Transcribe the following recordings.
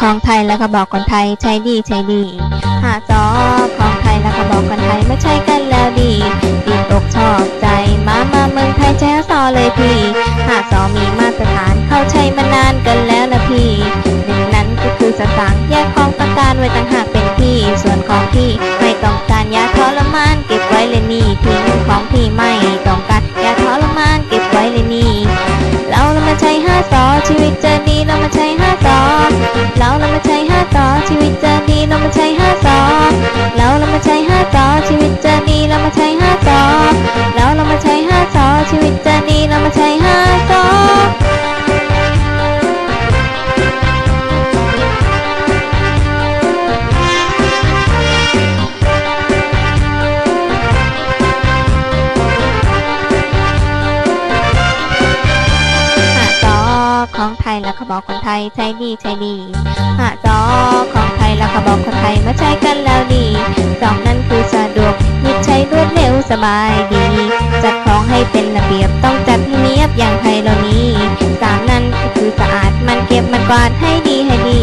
ของไทยแล้วก็บอกคนไทยใช้ดีใช้ดีหาจอของไทยแล้วก็บอกคนไทยไม่ใช่กันแล้วดีติดอกชอบใจมามาเมืองไทยแช้ซอเลยพี่หาซอมีมาตรฐานเข้าใช้มานานกันแล้วนะพี่หนึ่งนั้นก็คือสตางค์แยกของต้องการไว้ต่างหากเป็นพี่ส่วนของพี่ไม่ต้องการยาทรมานเก็บไว้เลยนี่ทิ้งของพี่ไม่ต้องการยาทรมานเก็บไว้เลยนี่เราเรามาใช้ห้าซอชีวิตจะดีเรามาใช้ห้าซอ มาใช้ห้าซอเราเรามาใช้ห้าซอชีวิตจะดีเรามาใช้ห้าซอเราเรามาใช้ห้าซอชีวิตจะดีเรามาใช้ห้าซอหาจอของไทยแล้วเขบอกคนไทยใช้ดีใช้ดีหาจอของ ขาบอกคนไทยมาใช้กันแล้วดีสองนั้นคือสะดวกหยิบใช้รวดเร็วสบายดี จัดของให้เป็นระเบียบต้องจัดให้เนียบอย่างไทยเรานี้สามนั้นก็คือสะอาดมันเก็บมันกวาดให้ดีให้ดี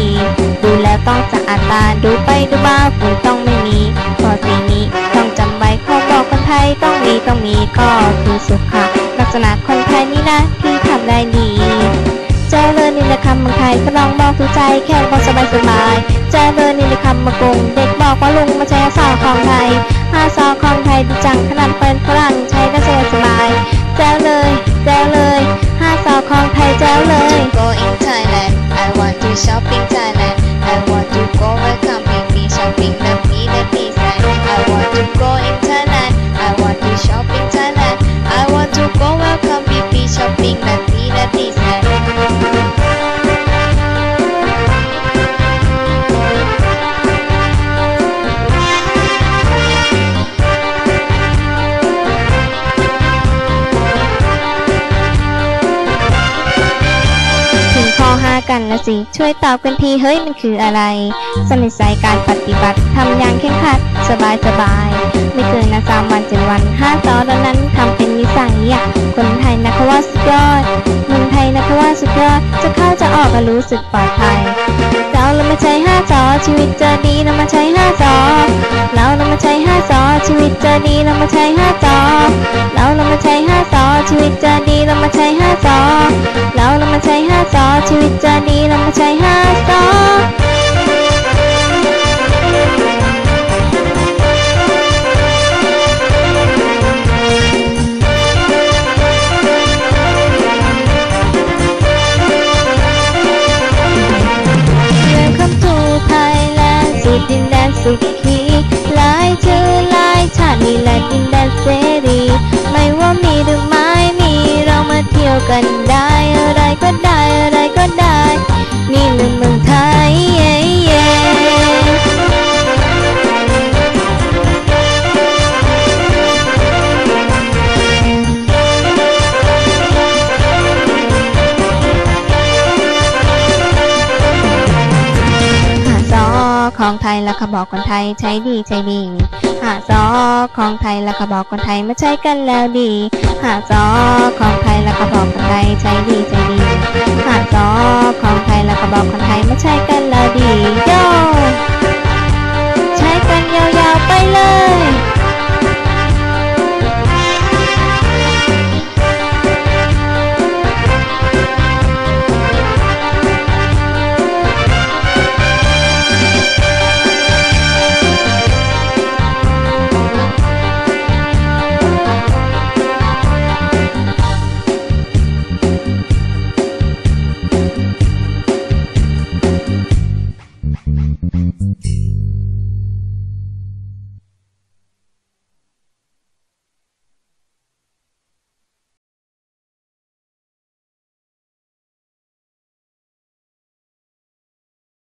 ดูแล้วต้องสะอาดตาดูไปดูมาฝุ่นต้องไม่มีข้อสีนี้ต้องจำไว้ข้อบอกคนไทยต้องมีต้องมีก็คือสุขลักษณะคนไทยนี่นะที่ทำได้ดีเจริญนินคำเมืองไทยก็ลองบอกถูกใจแค่บอกสบายสบายเจ ก สิ ช่วยตอบกันทีเฮ้ยมันคืออะไร สนิทใจการปฏิบัติทำอย่างเข้มขัดสบายสบาย ไม่เกินนะสามวันเจ็ดวันห้าซอตอนนั้นทำเป็นนิสัยอะคนไทยนะเขาว่าสุดยอดเมืองไทยนะเขาว่าสุดยอด จะเข้าจะออกก็รู้สึกปลอดภัยเราเรามาใช้ห้าซอชีวิตจะดีเรามาใช้ห้าซอเราเรามาใช้ห้าซอ ชีวิตจะดีเรามาใช้ห้าซอเราเรามาใช้ห้าซอชีวิตจะดีเรามาใช้ห้าซอเราเรามาใช้ห้าซอชีวิตจะดีเรามาใช้ห้าซอสุดดินแดนสุข และดินแดนเสรีไม่ว่ามีหรือไม่มีเรามาเที่ยวกันได้ อะไรก็ได้อะไรก็ได้ นี่แหละเมืองไทยเย้เย้ของไทยแล้วเขาบอกคนไทยใช้ดีใช้ดีาซอของไทยแล้วก็บอกคนไทยมาใช้กันแล้วดีหาซอของไทยแล้วก็บอกคนไทยใช้ดีใช้ดีหาซอของไทยแล้วก็บอกคนไทยมาใช้กันแล้วดีโย